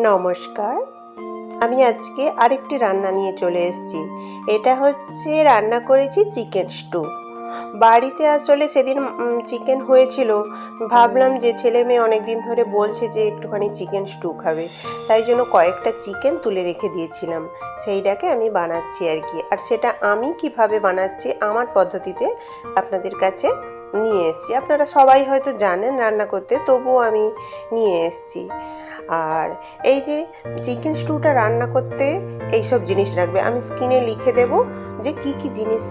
নমস্কার। আমি আজকে আরেকটি রান্না নিয়ে চলে এসেছি। এটা হচ্ছে রান্না করেছি চিকেন স্টু। বাড়িতে আসলে সেদিন চিকেন হয়েছিল। ভাবলাম যে ছেলে মেয়ে অনেক দিন ধরে বলছে যে একটুখানি চিকেন স্টু খাবে। তাই জন্য কয়েকটা চিকেন তুলে রেখে দিয়েছিলাম। সেইটাকে আমি বানাচ্ছি আর কি। আর সেটা আমি কীভাবে বানাচ্ছি আমার পদ্ধতিতে আপনাদের কাছে নিয়ে এসেছি। আপনারা সবাই হয়তো জানেন রান্না করতে, তবুও আমি নিয়ে এসেছি। আর এই যে চিকেন স্টুটা রান্না করতে এই সব জিনিস রাখবে, আমি স্ক্রিনে লিখে দেব যে কি কি জিনিস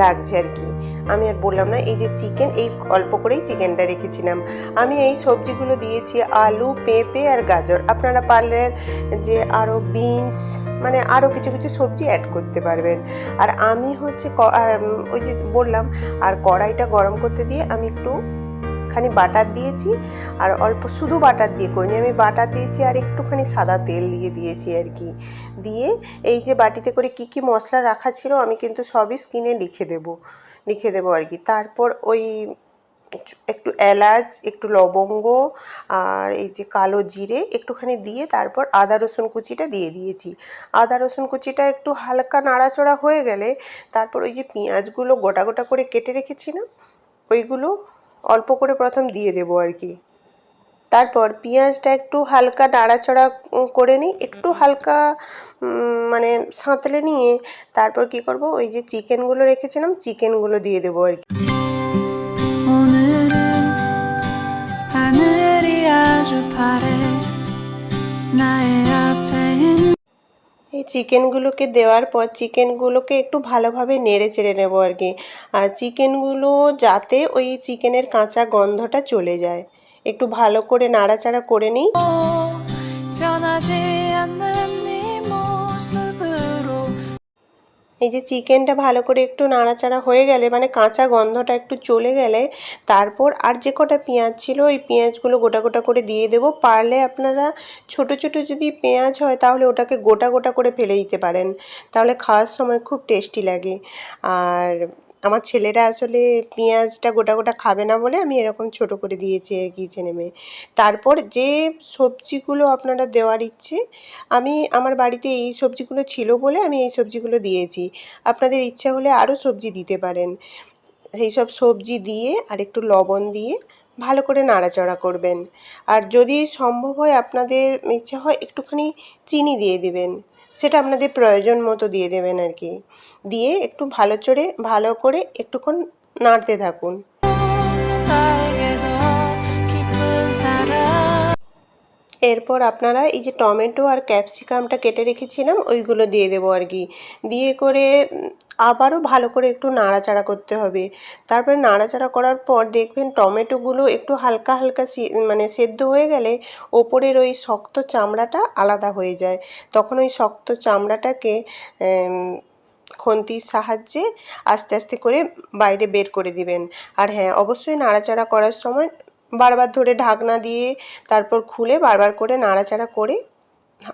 লাগছে আর কি। আমি আর বললাম না, এই যে চিকেন, এই অল্প করেই চিকেনটা রেখেছিলাম। আমি এই সবজিগুলো দিয়েছি, আলু, পেঁপে আর গাজর। আপনারা পারলে যে আরও বিনস মানে আরও কিছু কিছু সবজি অ্যাড করতে পারবেন। আর আমি হচ্ছে ওই যে বললাম, আর কড়াইটা গরম করতে দিয়ে আমি একটু খানি বাটার দিয়েছি আর অল্প শুধু বাটার দিয়ে করিনি, আমি বাটার দিয়েছি আর একটুখানি সাদা তেল দিয়ে দিয়েছি আর কি। দিয়ে এই যে বাটিতে করে কি কি মশলা রাখা ছিল আমি কিন্তু সবই স্ক্রিনে লিখে দেব, লিখে দেবো আর কি। তারপর ওই একটু এলাচ, একটু লবঙ্গ আর এই যে কালো জিরে একটুখানি দিয়ে তারপর আদা রসুন কুচিটা দিয়ে দিয়েছি। আদা রসুন কুচিটা একটু হালকা নাড়াচড়া হয়ে গেলে তারপর ওই যে পেঁয়াজগুলো গোটা গোটা করে কেটে রেখেছি না, ওইগুলো অল্প করে প্রথম দিয়ে দেবো আর কি। তারপর পেঁয়াজটা একটু হালকা নাড়াচড়া করে নিই, একটু হালকা মানে সাঁতলে নিয়ে তারপর কি করব, ওই যে চিকেনগুলো রেখেছিলাম চিকেনগুলো দিয়ে দেবো আর কি। চিকেনগুলোকে দেওয়ার পর চিকেনগুলোকে একটু ভালোভাবে নেড়ে চেড়ে নেবো আর কি আর চিকেনগুলো যাতে ওই চিকেনের কাঁচা গন্ধটা চলে যায় একটু ভালো করে নাড়াচাড়া করে নিই 변하지 않는 এই যে চিকেনটা ভালো করে একটু নাড়াচাড়া হয়ে গেলে মানে কাঁচা গন্ধটা একটু চলে গেলে, তারপর আর যে কটা পেঁয়াজ ছিল, ওই পেঁয়াজগুলো গোটা গোটা করে দিয়ে দেবো। পারলে আপনারা ছোট ছোট যদি পেঁয়াজ হয়, তাহলে ওটাকে গোটা গোটা করে ফেলে দিতে পারেন। তাহলে খাওয়ার সময় খুব টেস্টি লাগে। আর আমার ছেলেরা আসলে পেঁয়াজটা গোটা গোটা খাবে না বলে আমি এরকম ছোট করে দিয়েছি আর কি চেনে মেয়ে। তারপর যে সবজিগুলো আপনারা দেওয়ার ইচ্ছে, আমি আমার বাড়িতে এই সবজিগুলো ছিল বলে আমি এই সবজিগুলো দিয়েছি। আপনাদের ইচ্ছা হলে আরও সবজি দিতে পারেন। সেই সব সবজি দিয়ে আর একটু লবণ দিয়ে ভালো করে নাড়াচাড়া করবেন। আর যদি সম্ভব হয় আপনাদের ইচ্ছা হয় একটুখানি চিনি দিয়ে দেবেন। সেটা আপনাদের প্রয়োজন মতো দিয়ে দেবেন আর কি। দিয়ে একটু ভালো চড়ে, ভালো করে একটুক্ষণ নাড়তে থাকুন। এরপর আপনারা এই যে টমেটো আর ক্যাপসিকামটা কেটে রেখেছিলাম, ওইগুলো দিয়ে দেবো আর কি। দিয়ে করে আবারও ভালো করে একটু নাড়াচাড়া করতে হবে। তারপরে নাড়াচাড়া করার পর দেখবেন টমেটোগুলো একটু হালকা হালকা মানে সেদ্ধ হয়ে গেলে ওপরের ওই শক্ত চামড়াটা আলাদা হয়ে যায়। তখন ওই শক্ত চামড়াটাকে খন্তির সাহায্যে আস্তে আস্তে করে বাইরে বের করে দিবেন। আর হ্যাঁ অবশ্যই নাড়াচাড়া করার সময় বারবার ধরে ঢাকনা দিয়ে তারপর খুলে বারবার করে নাড়াচাড়া করে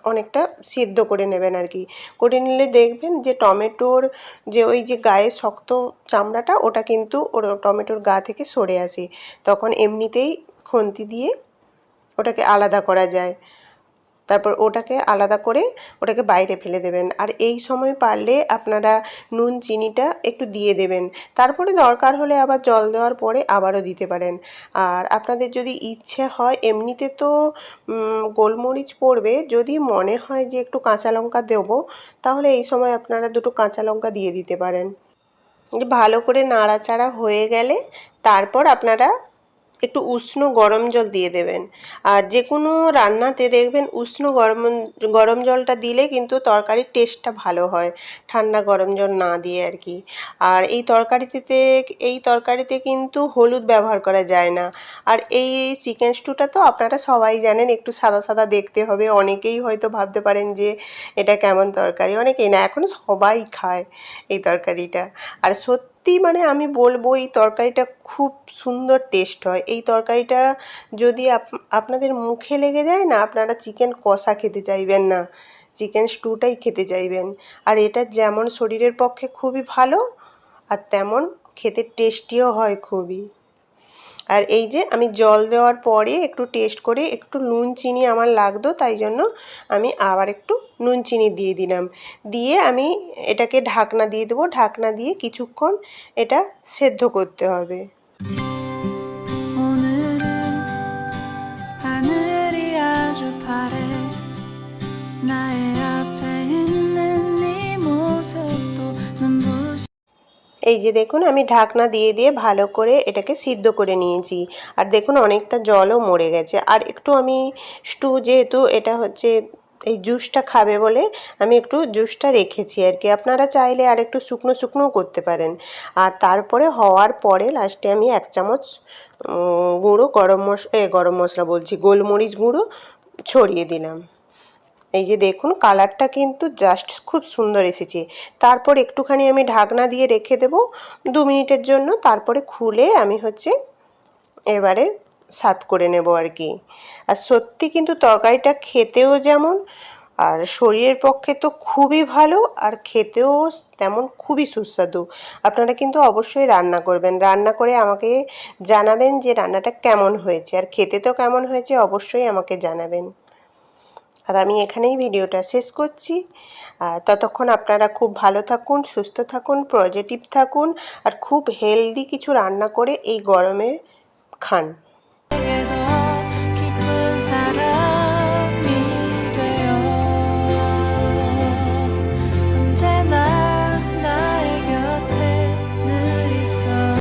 অনেকটা সিদ্ধ করে নেবেন আর কি। করে নিলে দেখবেন যে টমেটোর যে ওই যে গায়ে শক্ত চামড়াটা, ওটা কিন্তু ওর টমেটোর গা থেকে সরে আসে। তখন এমনিতেই খুন্তি দিয়ে ওটাকে আলাদা করা যায়। তারপর ওটাকে আলাদা করে ওটাকে বাইরে ফেলে দেবেন। আর এই সময় পারলে আপনারা নুন, চিনিটা একটু দিয়ে দেবেন। তারপরে দরকার হলে আবার জল দেওয়ার পরে আবারও দিতে পারেন। আর আপনাদের যদি ইচ্ছে হয়, এমনিতে তো গোলমরিচ পড়বে। যদি মনে হয় যে একটু কাঁচা লঙ্কা দেবো, তাহলে এই সময় আপনারা দুটো কাঁচা লঙ্কা দিয়ে দিতে পারেন। ভালো করে নাড়াচাড়া হয়ে গেলে তারপর আপনারা একটু উষ্ণ গরম জল দিয়ে দেবেন। আর যে কোনো রান্নাতে দেখবেন উষ্ণ গরম গরম জলটা দিলে কিন্তু তরকারির টেস্টটা ভালো হয়, ঠান্ডা গরম জল না দিয়ে আর কি। আর এই তরকারিতে এই তরকারিতে কিন্তু হলুদ ব্যবহার করা যায় না। আর এই চিকেন স্টুটা তো আপনারা সবাই জানেন, একটু সাদা সাদা দেখতে হবে। অনেকেই হয়তো ভাবতে পারেন যে এটা কেমন তরকারি, অনেকেই না, এখন সবাই খায় এই তরকারিটা। আর সত্যি মানে আমি বলব, এই তরকারিটা খুব সুন্দর টেস্ট হয়। এই তরকারিটা যদি আপ- আপনাদের মুখে লেগে যায় না, আপনারা চিকেন কষা খেতে চাইবেন না। চিকেন স্টুটাই খেতে চাইবেন। আর এটা যেমন শরীরের পক্ষে খুবই ভালো, আর তেমন খেতে টেস্টিও হয় খুবই। আর এই যে আমি জল দেওয়ার পরে একটু টেস্ট করে একটু নুন চিনি আমার লাগতো, তাই জন্য আমি আবার একটু নুন চিনি দিয়ে দিলাম। দিয়ে আমি এটাকে ঢাকনা দিয়ে দেবো। ঢাকনা দিয়ে কিছুক্ষণ এটা সেদ্ধ করতে হবে। যে দেখুন, আমি ঢাকনা দিয়ে দিয়ে ভালো করে এটাকে সিদ্ধ করে নিয়েছি। আর দেখুন, অনেকটা জলও মরে গেছে। আর একটু আমি স্টু যেহেতু এটা হচ্ছে এই জুসটা খাবে বলে আমি একটু জুসটা রেখেছি আর কি। আপনারা চাইলে আর একটু শুকনো শুকনোও করতে পারেন। আর তারপরে হওয়ার পরে লাস্টে আমি এক চামচ গুঁড়ো গরম মশ, এ, গরম মশলা বলছি, গোলমরিচ গুঁড়ো ছড়িয়ে দিলাম। এই যে দেখুন, কালারটা কিন্তু জাস্ট খুব সুন্দর এসেছে। তারপর একটুখানি আমি ঢাকনা দিয়ে রেখে দেব। দু মিনিটের জন্য তারপরে খুলে আমি হচ্ছে এবারে সার্ভ করে নেব আর কি। আর সত্যি কিন্তু তরকারিটা খেতেও যেমন, আর শরীরের পক্ষে তো খুবই ভালো, আর খেতেও তেমন খুবই সুস্বাদু। আপনারা কিন্তু অবশ্যই রান্না করবেন। রান্না করে আমাকে জানাবেন যে রান্নাটা কেমন হয়েছে, আর খেতে তো কেমন হয়েছে অবশ্যই আমাকে জানাবেন। আর আমি এখানেই ভিডিওটা শেষ করছি। ততক্ষণ আপনারা খুব ভালো থাকুন, সুস্থ থাকুন পজিটিভ থাকুন আর খুব হেলদি কিছু রান্না করে এই গরমে খান।